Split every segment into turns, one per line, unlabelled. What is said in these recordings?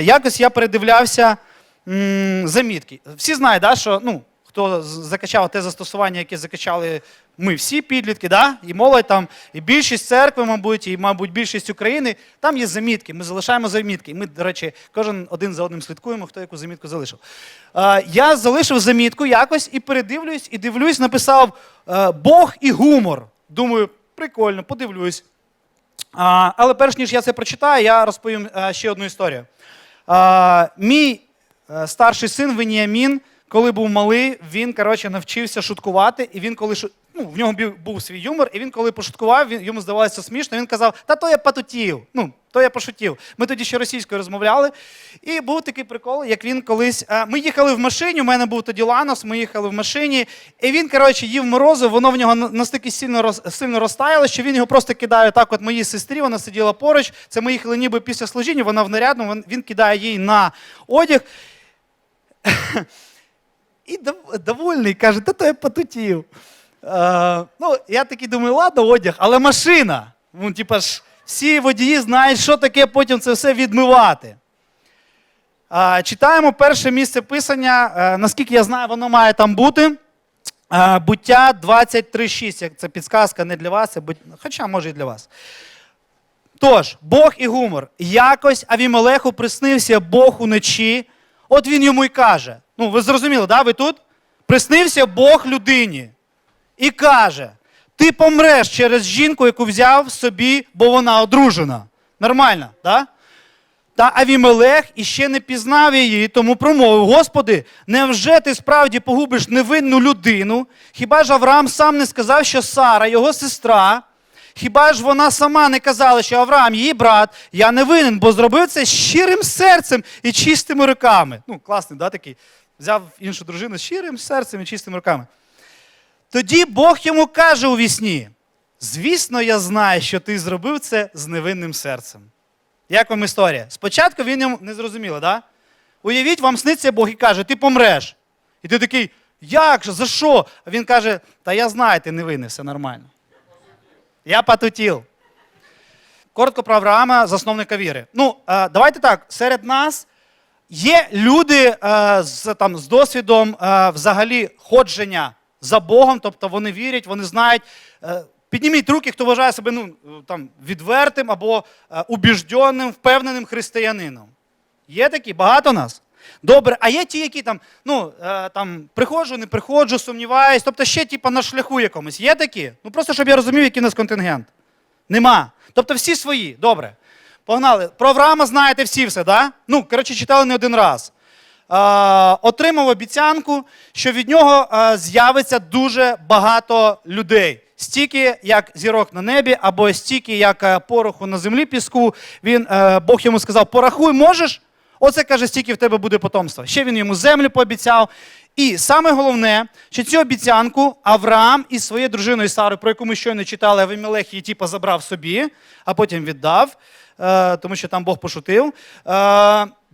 якось я передивлявся замітки. Всі знають, да, що ну, хто закачав те застосування, яке закачали ми всі підлітки, да? і молодь там, і більшість церкви, мабуть, і, мабуть, більшість України, там є замітки. Ми залишаємо замітки. Ми, до речі, кожен один за одним слідкуємо, хто яку замітку залишив. Я залишив замітку якось і передивлюсь, і дивлюсь, написав е, Бог і гумор. Думаю, прикольно, подивлюсь. Але перш ніж я це прочитаю, я розповім е, ще одну історію. Мій е, старший син Веніамін, коли був малий, він коротше, навчився шуткувати, і він коли ну, в нього був свій юмор, і він коли пошуткував, він, йому здавалося смішно, він казав, та то я патутів. Ну, то я пошутів. Ми тоді ще російською розмовляли. І був такий прикол, як він колись. е, Ми їхали в машині, у мене був тоді Ланос, ми їхали в машині, і він, коротше, їв морозиво, воно в нього настільки сильно роз, сильно розтаяло, що він його просто кидає так, от моїй сестрі, вона сиділа поруч. Це ми їхали ніби після служіння, вона в нарядному, він кидає їй на одяг. І довольний, каже, та то я потутів. Е, ну, я такий думаю, ладно, одяг, але машина. Ну, типа ж, всі водії знають, що таке потім це все відмивати. Читаємо перше місце писання. Наскільки я знаю, воно має там бути. Буття 23.6. Як Це підсказка не для вас, хоча може і для вас. Тож, Бог і гумор. Якось Авімелеху приснився Бог уночі. От він йому й каже: ну, ви зрозуміли, да? ви тут? Приснився Бог людині і каже: ти помреш через жінку, яку взяв собі, бо вона одружена. Нормально, да? Та Авімелех іще не пізнав її, тому промовив: Господи, невже ти справді погубиш невинну людину? Хіба ж Авраам сам не сказав, що Сара, його сестра? Хіба ж вона сама не казала, що Авраам, її брат, я не винен, бо зробив це щирим серцем і чистими руками. Ну, класний, да, такий. Взяв іншу дружину з щирим серцем і чистими руками. Тоді Бог йому каже у вісні: Звісно, я знаю, що ти зробив це з невинним серцем. Як вам історія? Спочатку він йому не зрозуміло, да? Уявіть, вам сниться Бог і каже, ти помреш. І ти такий, як за що? А він каже, та я знаю, ти не винен, все нормально. Я потутів. Коротко про Авраама, засновника віри. Ну, е, давайте так, серед нас є люди е, з, там, з досвідом е, взагалі ходження за Богом, тобто вони вірять, вони знають. Е, підніміть руки, хто вважає себе ну, там, відвертим або е, убіжденним, впевненим християнином. Є такі? Багато нас? Добре, а є ті, які там, ну, е, там, приходжу, не приходжу, сумніваюсь, тобто ще типу, на шляху якомусь. Є такі? Ну просто щоб я розумів, який у нас контингент. Нема. Тобто всі свої. Добре. Погнали. Про Авраама знаєте всі все, да? Ну, коротше, читали не один раз. Е, отримав обіцянку, що від нього е, з'явиться дуже багато людей. Стільки, як зірок на небі, або стільки, як е, пороху на землі піску. Він, Бог йому сказав: порахуй, можеш? Оце каже, стільки в тебе буде потомства. Ще він йому землю пообіцяв. І саме головне, що цю обіцянку Авраам із своєю дружиною Сарою, про яку ми щойно читали, Авімелех її типу, забрав собі, а потім віддав, тому що там Бог пошутив.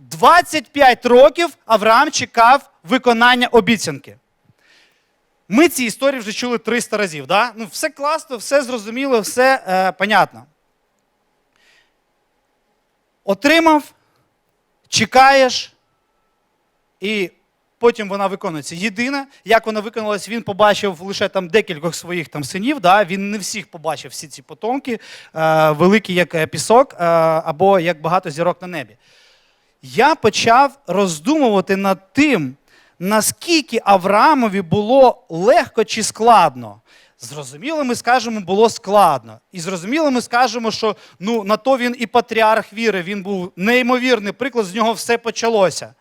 Е, 25 років Авраам чекав виконання обіцянки. Ми ці історії вже чули 300 разів. Да? Ну, все класно, все зрозуміло, все е, понятно. Отримав, чекаєш, і потім вона виконується. Єдине, як вона виконалась, він побачив лише там декількох своїх там синів. Да? Він не всіх побачив всі ці потомки, е, великі як е, пісок, е, або як багато зірок на небі. Я почав роздумувати над тим, наскільки Авраамові було легко чи складно. Зрозуміло, ми скажемо, було складно. І зрозуміло, ми скажемо, що ну, на то він і патріарх віри, він був неймовірний приклад, з нього все почалося.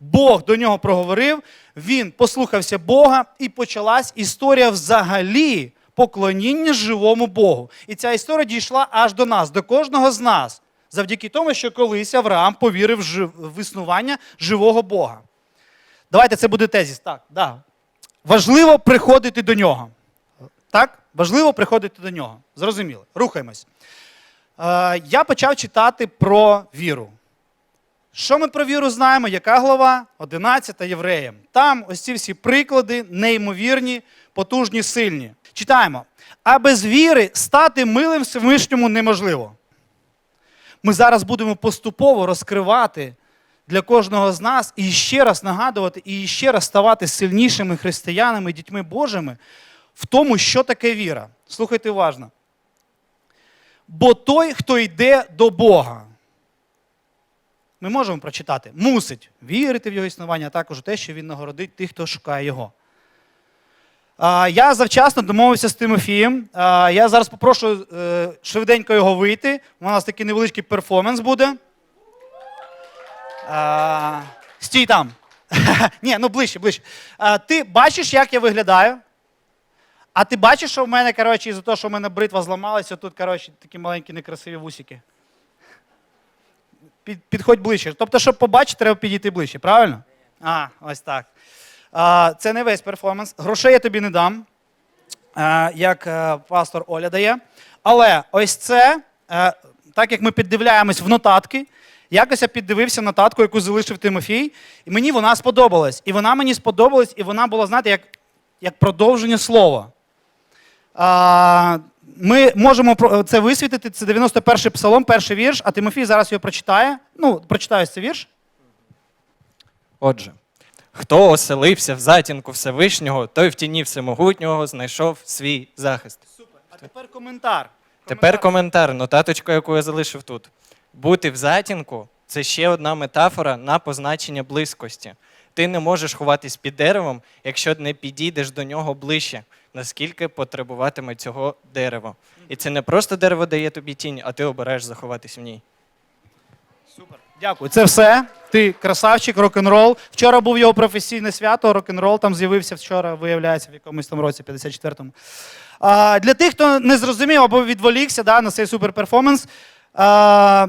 Бог до нього проговорив, він послухався Бога, і почалась історія взагалі поклоніння живому Богу. І ця історія дійшла аж до нас, до кожного з нас, завдяки тому, що колись Авраам повірив в існування живого Бога. Давайте це буде тезіс. Так, да. Важливо приходити до нього. Так? Важливо приходити до нього. Зрозуміло. Рухаємось. Е, я почав читати про віру. Що ми про віру знаємо? Яка глава? 11 євреям. Там ось ці всі приклади, неймовірні, потужні, сильні. Читаємо. А без віри стати милим Всевишньому неможливо. Ми зараз будемо поступово розкривати для кожного з нас і ще раз нагадувати, і ще раз ставати сильнішими християнами, дітьми Божими в тому, що таке віра. Слухайте уважно. Бо той, хто йде до Бога, ми можемо прочитати, мусить вірити в його існування, а також те, що він нагородить тих, хто шукає його. Я завчасно домовився з Тимофієм. Я зараз попрошу е, швиденько його вийти. У нас такий невеличкий перформанс буде. Стій там. Ні, ну ближче, ближче. Ти бачиш, як я виглядаю? А ти бачиш, що в мене, коротше, із-за того, що в мене бритва зламалася, тут, коротше, такі маленькі некрасиві вусики. Під, підходь ближче. Тобто, щоб побачити, треба підійти ближче, правильно? А, ось так. Це не весь перформанс. Грошей я тобі не дам, як е, пастор Оля дає. Але ось це, е, так як ми піддивляємось в нотатки, якось я піддивився нотатку, яку залишив Тимофій, і мені вона сподобалась. І вона мені сподобалась, і вона була, знаєте, як, як продовження слова. Ми можемо це висвітити. Це 91-й псалом, перший вірш, а Тимофій зараз його прочитає. Ну, прочитаю цей вірш.
Отже, хто оселився в затінку Всевишнього, той в тіні Всемогутнього знайшов свій захист.
Супер. А тепер коментар.
Тепер коментар, нотаточка, яку я залишив тут. Бути в затінку це ще одна метафора на позначення близькості. Ти не можеш ховатись під деревом, якщо не підійдеш до нього ближче, наскільки потребуватиме цього дерево. І це не просто дерево дає тобі тінь, а ти обираєш заховатись в ній.
Супер. Дякую. Це все. Ти красавчик, рок-н-рол. Вчора був його професійне свято, рок-н-рол там з'явився вчора, виявляється, в якомусь там році, 54-му. А, для тих, хто не зрозумів або відволікся да, на цей суперперформанс. А,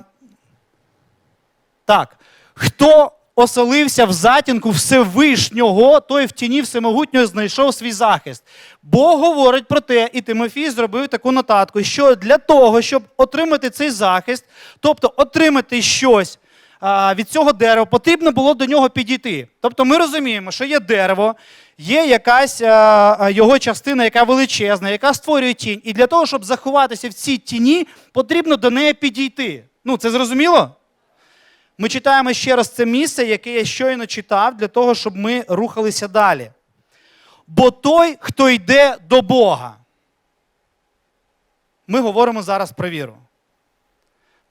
так. Хто оселився в затінку Всевишнього, той в тіні всемогутнього знайшов свій захист. Бог говорить про те, і Тимофій зробив таку нотатку, що для того, щоб отримати цей захист, тобто отримати щось від цього дерева, потрібно було до нього підійти. Тобто ми розуміємо, що є дерево, є якась його частина, яка величезна, яка створює тінь. І для того, щоб заховатися в цій тіні, потрібно до неї підійти. Ну, це зрозуміло? Ми читаємо ще раз це місце, яке я щойно читав, для того, щоб ми рухалися далі. Бо той, хто йде до Бога. Ми говоримо зараз про віру.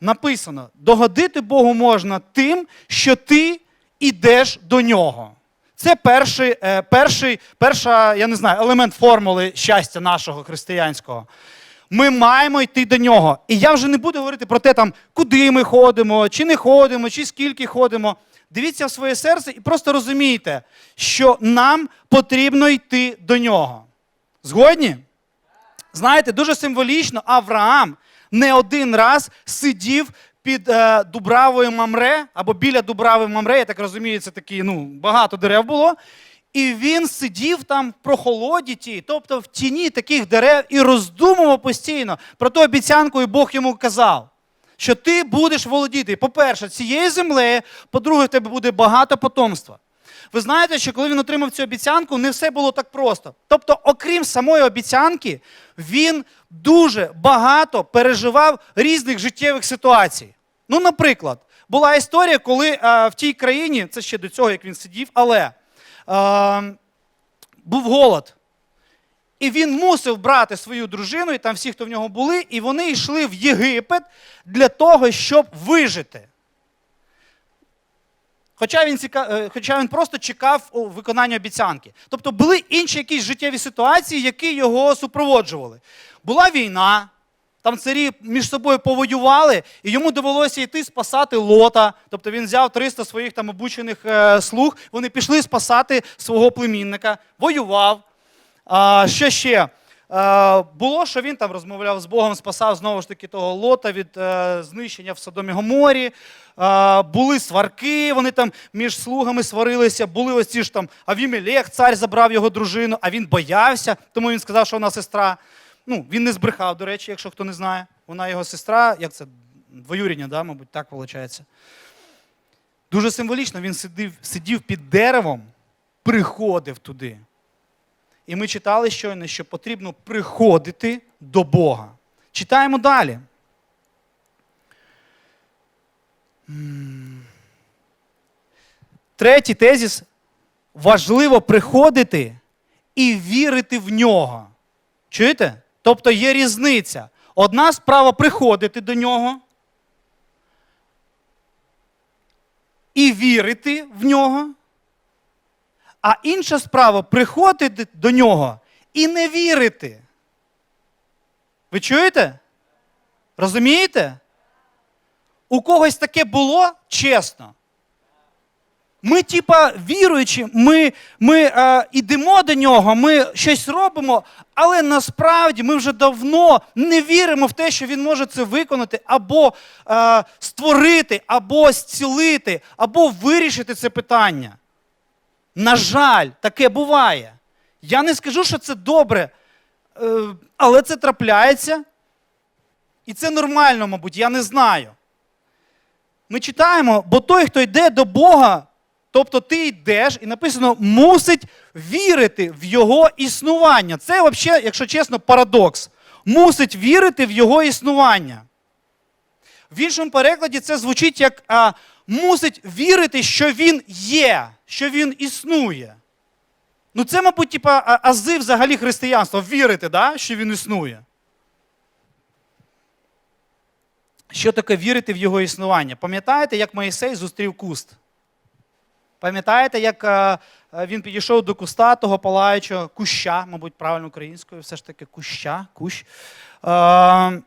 Написано: догодити Богу можна тим, що ти йдеш до нього. Це перший, е, перший, перша, я не знаю, елемент формули щастя нашого християнського. Ми маємо йти до нього. І я вже не буду говорити про те, там, куди ми ходимо, чи не ходимо, чи скільки ходимо. Дивіться в своє серце і просто розумійте, що нам потрібно йти до нього. Згодні? Знаєте, дуже символічно Авраам не один раз сидів під е, Дубравою Мамре або біля Дубрави Мамре, я так розумію, це такі, ну, багато дерев було. І він сидів там в прохолоді тій, тобто в тіні таких дерев, і роздумував постійно про ту обіцянку, і Бог йому казав, що ти будеш володіти, по-перше, цією землею, по-друге, в тебе буде багато потомства. Ви знаєте, що коли він отримав цю обіцянку, не все було так просто. Тобто, окрім самої обіцянки, він дуже багато переживав різних життєвих ситуацій. Ну, наприклад, була історія, коли е, в тій країні, це ще до цього, як він сидів, але е, був голод. І він мусив брати свою дружину, і там всі, хто в нього були, і вони йшли в Єгипет для того, щоб вижити. Хоча він, ціка... е, Хоча він просто чекав о, виконання обіцянки. Тобто були інші якісь життєві ситуації, які його супроводжували. Була війна, там царі між собою повоювали, і йому довелося йти спасати лота. Тобто він взяв 300 своїх там обучених е, слуг, вони пішли спасати свого племінника, воював. А, що ще? Е, було, що він там розмовляв з Богом, спасав знову ж таки того лота від е, знищення в Содомі Гоморі. Е, були сварки, вони там між слугами сварилися. Були ось ці ж там Авімелех, цар забрав його дружину, а він боявся, тому він сказав, що вона сестра. Ну, він не збрехав, до речі, якщо хто не знає. Вона його сестра, як це двоюрідня, да, мабуть, так виходить. Дуже символічно, він сидів, сидів під деревом, приходив туди. І ми читали щойно, що потрібно приходити до Бога. Читаємо далі. Третій тезіс. Важливо приходити і вірити в нього. Чуєте? Тобто є різниця. Одна справа приходити до нього і вірити в нього. А інша справа приходити до нього і не вірити. Ви чуєте? Розумієте? У когось таке було чесно. Ми, типа, віруючі, ми, ми е, йдемо до нього, ми щось робимо, але насправді ми вже давно не віримо в те, що він може це виконати, або е, створити, або зцілити, або вирішити це питання. На жаль, таке буває. Я не скажу, що це добре, е, але це трапляється. І це нормально, мабуть, я не знаю. Ми читаємо, бо той, хто йде до Бога, тобто ти йдеш, і написано, мусить вірити в Його існування. Це взагалі, якщо чесно, парадокс. Мусить вірити в Його існування. В іншому перекладі це звучить як а, мусить вірити, що він є, що він існує. Ну, це, мабуть, типа, ази взагалі християнства, вірити, да, що він існує. Що таке вірити в його існування? Пам'ятаєте, як Моїсей зустрів куст? Пам'ятаєте, як е, е, він підійшов до куста того палаючого куща, мабуть, правильно українською, все ж таки куща, кущ. Е,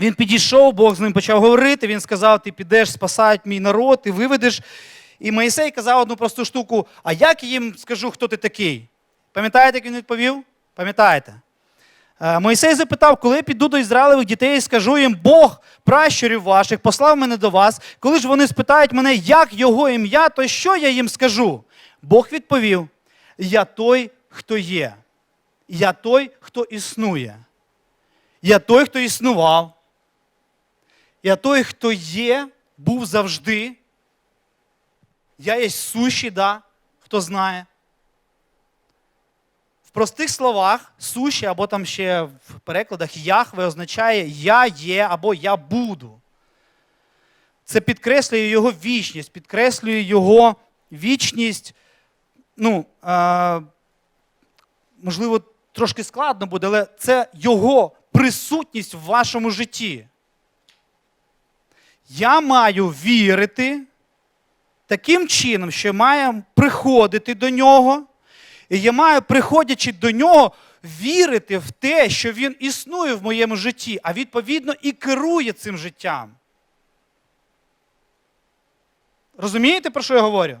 він підійшов, Бог з ним почав говорити. Він сказав: Ти підеш спасати мій народ, ти виведеш. І Моїсей казав одну просту штуку: а як їм скажу, хто ти такий? Пам'ятаєте, як він відповів? Пам'ятаєте? Е, Мойсей запитав, коли я піду до Ізраїлевих дітей і скажу їм, Бог пращурів ваших послав мене до вас. Коли ж вони спитають мене, як його ім'я, то що я їм скажу? Бог відповів: Я той, хто є. Я той, хто існує. Я той, хто існував. Я той, хто є, був завжди. Я є сущий, да, хто знає. В простих словах суші, або там ще в перекладах Яхве означає Я є або Я буду. Це підкреслює його вічність, підкреслює його вічність. Ну, е, можливо, трошки складно буде, але це його присутність в вашому житті. Я маю вірити таким чином, що маю приходити до нього. І я маю, приходячи до нього, вірити в те, що він існує в моєму житті, а відповідно і керує цим життям. Розумієте, про що я говорю?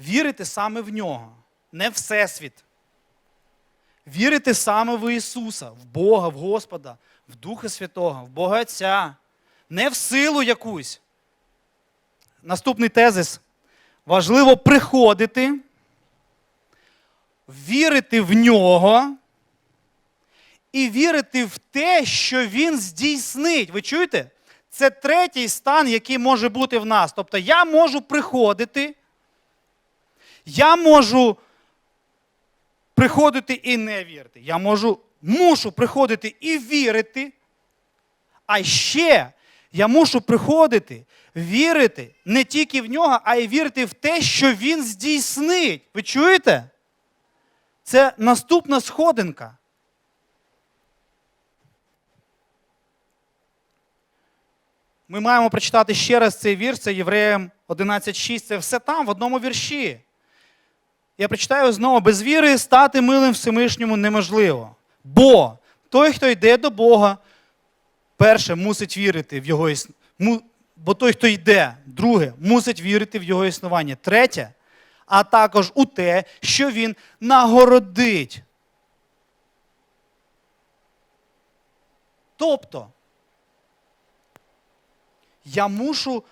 Вірити саме в нього, не в Всесвіт. Вірити саме в Ісуса, в Бога, в Господа, в Духа Святого, в Бога Отця, не в силу якусь. Наступний тезис. Важливо приходити, вірити в нього і вірити в те, що він здійснить. Ви чуєте? Це третій стан, який може бути в нас. Тобто я можу приходити, я можу приходити і не вірити. Я можу, мушу приходити і вірити. А ще я мушу приходити, вірити не тільки в нього, а й вірити в те, що він здійснить. Ви чуєте? Це наступна сходинка. Ми маємо прочитати ще раз цей вірш, це Євреям 11.6. Це все там, в одному вірші. Я прочитаю знову: без віри стати милим Всемишньому неможливо. Бо той, хто йде до Бога, перше, мусить вірити в його існування. Бо той, хто йде, друге, мусить вірити в його існування. Третє, а також у те, що він нагородить. Тобто, я мушу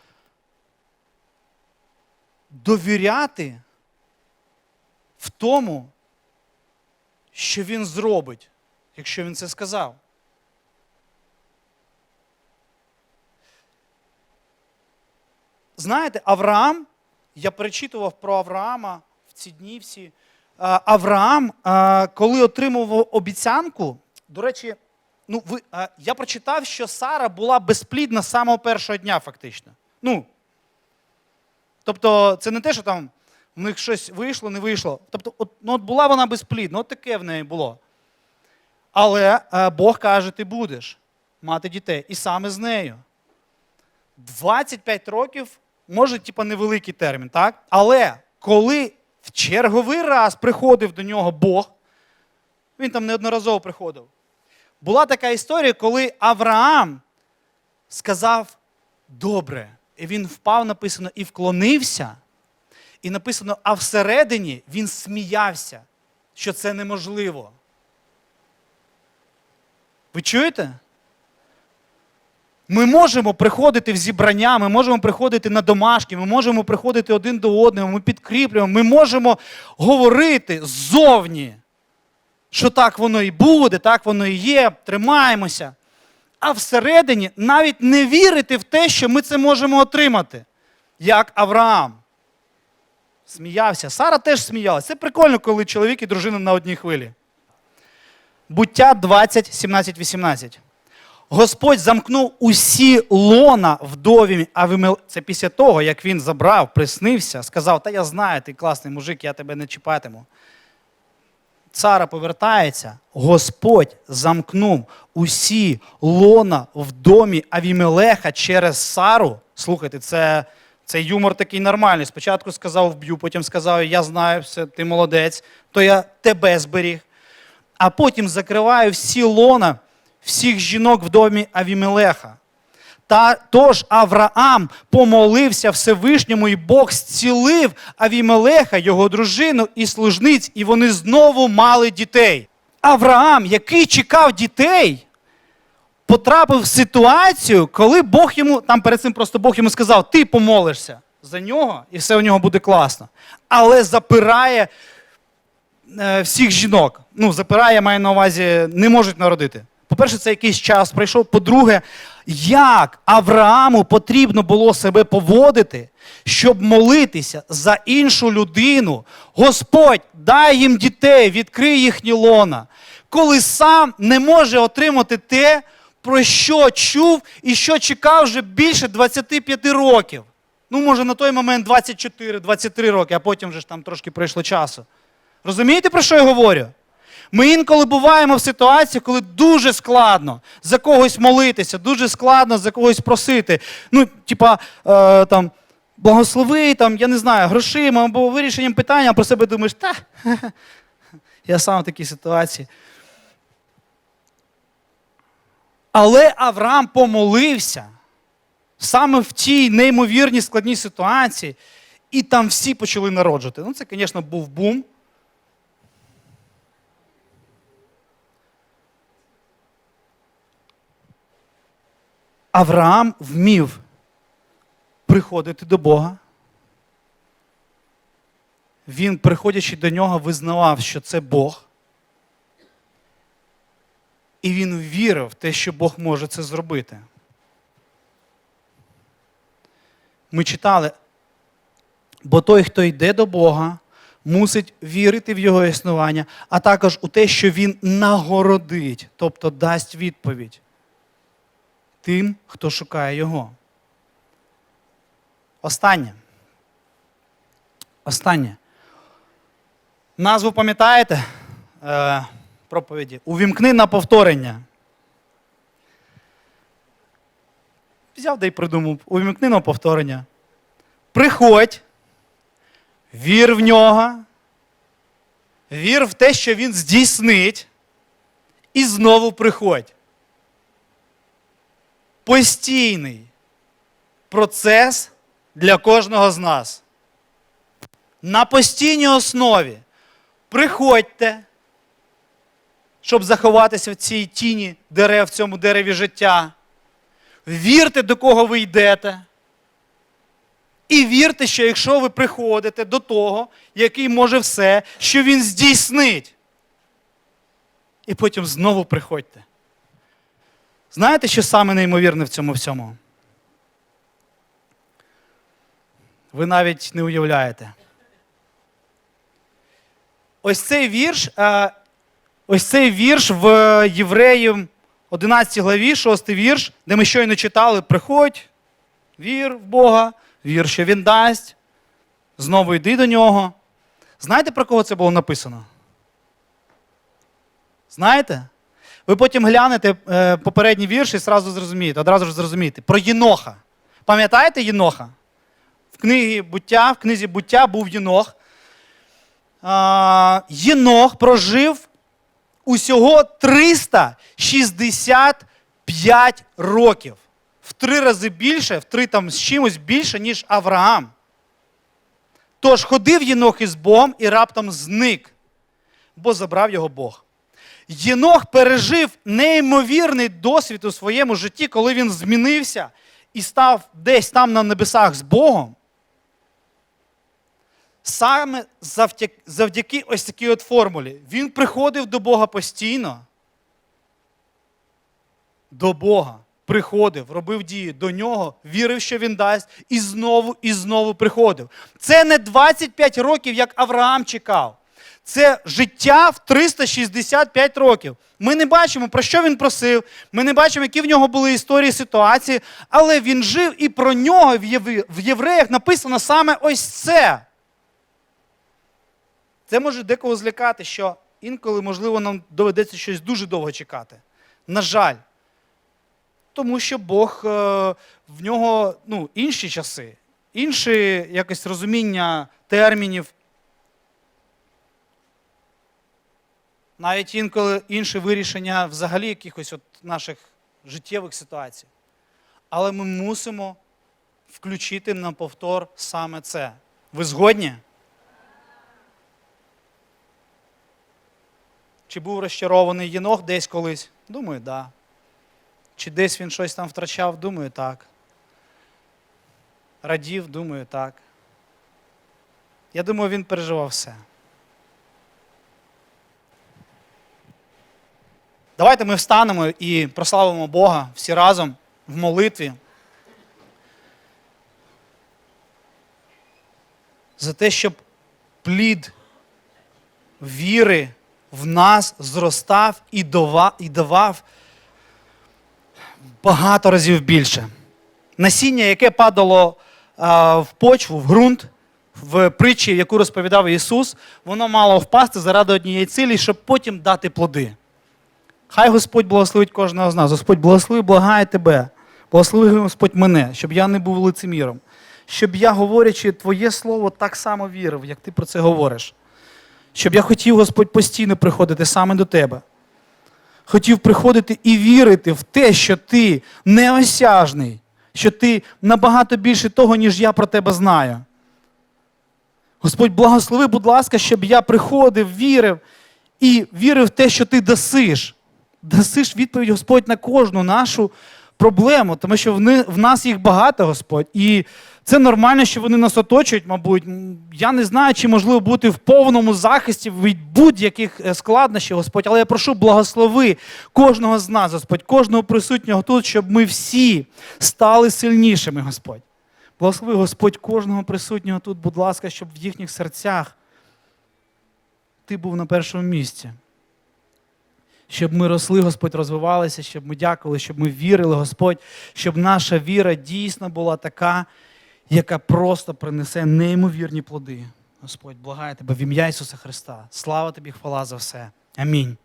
довіряти в тому, що він зробить, якщо він це сказав. Знаєте, Авраам, я перечитував про Авраама в ці дні всі. Авраам, коли отримував обіцянку, до речі, ну, ви, я прочитав, що Сара була безплідна з самого першого дня, фактично. Ну, Тобто, це не те, що там в них щось вийшло, не вийшло. Тобто, от, ну, от була вона безплідна, от таке в неї було. Але Бог каже, ти будеш мати дітей. І саме з нею. 25 років, може, типа, невеликий термін, так? Але коли в черговий раз приходив до нього Бог, він там неодноразово приходив. Була така історія, коли Авраам сказав добре. І він впав, написано, і вклонився. І написано, а всередині він сміявся, що це неможливо. Ви чуєте? Ми можемо приходити в зібрання, ми можемо приходити на домашки, ми можемо приходити один до одного, ми підкріплюємо, ми можемо говорити ззовні, що так воно і буде, так воно і є, тримаємося. А всередині навіть не вірити в те, що ми це можемо отримати, як Авраам. Сміявся. Сара теж сміялася. Це прикольно, коли чоловік і дружина на одній хвилі. Буття 20, 17, 18. Господь замкнув усі лона вдові Авимел... Це після того, як він забрав, приснився, сказав: Та я знаю, ти класний мужик, я тебе не чіпатиму. Цара повертається, Господь замкнув усі лона в домі Авімелеха через Сару. Слухайте, це, це юмор такий нормальний. Спочатку сказав вб'ю, потім сказав, я знаю все, ти молодець, то я тебе зберіг. А потім закриваю всі лона всіх жінок в домі Авімелеха. Та тож Авраам помолився Всевишньому, і Бог зцілив Авімелеха, його дружину і служниць, і вони знову мали дітей. Авраам, який чекав дітей, потрапив в ситуацію, коли Бог йому, там перед цим просто Бог йому сказав: ти помолишся за нього, і все у нього буде класно. Але запирає е, всіх жінок. Ну, запирає, маю на увазі, не можуть народити. По-перше, це якийсь час пройшов. По-друге, як Аврааму потрібно було себе поводити, щоб молитися за іншу людину. Господь, дай їм дітей, відкрий їхні лона. Коли сам не може отримати те, про що чув і що чекав вже більше 25 років. Ну, може, на той момент 24-23 роки, а потім вже ж там трошки пройшло часу. Розумієте, про що я говорю? Ми інколи буваємо в ситуації, коли дуже складно за когось молитися, дуже складно за когось просити. Ну, типа, е, там, благослови, там, я не знаю, грошима або вирішенням питання, а про себе думаєш, та, я сам в такій ситуації. Але Авраам помолився саме в тій неймовірній складній ситуації, і там всі почали народжувати. Ну, це, звісно, був бум. Авраам вмів приходити до Бога. Він, приходячи до нього, визнавав, що це Бог. І він вірив в те, що Бог може це зробити. Ми читали, бо той, хто йде до Бога, мусить вірити в Його існування, а також у те, що Він нагородить, тобто дасть відповідь тим, хто шукає Його. Останнє. Останнє. Назву пам'ятаєте е, проповіді? Увімкни на повторення. Взяв да й придумав. Увімкни на повторення. Приходь, вір в нього, вір в те, що він здійснить, і знову приходь постійний процес для кожного з нас. На постійній основі приходьте, щоб заховатися в цій тіні дерев, в цьому дереві життя. Вірте, до кого ви йдете. І вірте, що якщо ви приходите до того, який може все, що він здійснить. І потім знову приходьте. Знаєте, що саме неймовірне в цьому всьому? Ви навіть не уявляєте. Ось цей вірш, е, ось цей вірш в Євреїв 11 главі, 6 вірш, де ми щойно читали: приходь, вір в Бога, вір, що Він дасть, знову йди до нього. Знаєте, про кого це було написано? Знаєте? Ви потім глянете е, попередній вірш і одразу зрозумієте, одразу ж зрозумієте. Про Єноха. Пам'ятаєте Єноха? В книгі буття, в книзі буття був Єнох. Єнох прожив усього 365 років. В три рази більше, в три там з чимось більше, ніж Авраам. Тож ходив Єнох із Богом і раптом зник, бо забрав його Бог. Єнох пережив неймовірний досвід у своєму житті, коли він змінився і став десь там на небесах з Богом. Саме завдяки, ось такій от формулі. Він приходив до Бога постійно. До Бога. Приходив, робив дії до нього, вірив, що він дасть, і знову і знову приходив. Це не 25 років, як Авраам чекав. Це життя в 365 років. Ми не бачимо, про що він просив, ми не бачимо, які в нього були історії, ситуації, але він жив і про нього в євреях написано саме ось це. Це може декого злякати, що інколи, можливо, нам доведеться щось дуже довго чекати. На жаль. Тому що Бог е, в нього ну, інші часи, інше якесь розуміння термінів. Навіть інколи інше вирішення взагалі якихось от наших життєвих ситуацій. Але ми мусимо включити на повтор саме це. Ви згодні? Чи був розчарований Єнох десь колись? Думаю, так. Да. Чи десь він щось там втрачав? Думаю, так. Радів, думаю, так. Я думаю, він переживав все. Давайте ми встанемо і прославимо Бога всі разом в молитві. За те, щоб плід віри в нас зростав і давав багато разів більше. Насіння, яке падало в почву, в ґрунт, в притчі, яку розповідав Ісус, воно мало впасти заради однієї цілі, щоб потім дати плоди. Хай Господь благословить кожного з нас. Господь благослови, благає тебе. Благослови Господь мене, щоб я не був лицеміром. Щоб я, говорячи Твоє слово, так само вірив, як ти про це говориш. Щоб я хотів, Господь, постійно приходити саме до тебе. Хотів приходити і вірити в те, що ти неосяжний, що ти набагато більше того, ніж я про тебе знаю. Господь, благослови, будь ласка, щоб я приходив, вірив і вірив в те, що ти дасиш. Дасиш відповідь, Господь, на кожну нашу проблему, тому що в нас їх багато, Господь. І це нормально, що вони нас оточують, мабуть. Я не знаю, чи можливо бути в повному захисті від будь-яких е, складнощів, Господь, але я прошу благослови кожного з нас, Господь, кожного присутнього тут, щоб ми всі стали сильнішими, Господь. Благослови, Господь, кожного присутнього тут, будь ласка, щоб в їхніх серцях ти був на першому місці. Щоб ми росли, Господь, розвивалися, щоб ми дякували, щоб ми вірили, Господь, щоб наша віра дійсно була така, яка просто принесе неймовірні плоди. Господь, благаю тебе в ім'я Ісуса Христа. Слава тобі, хвала за все. Амінь.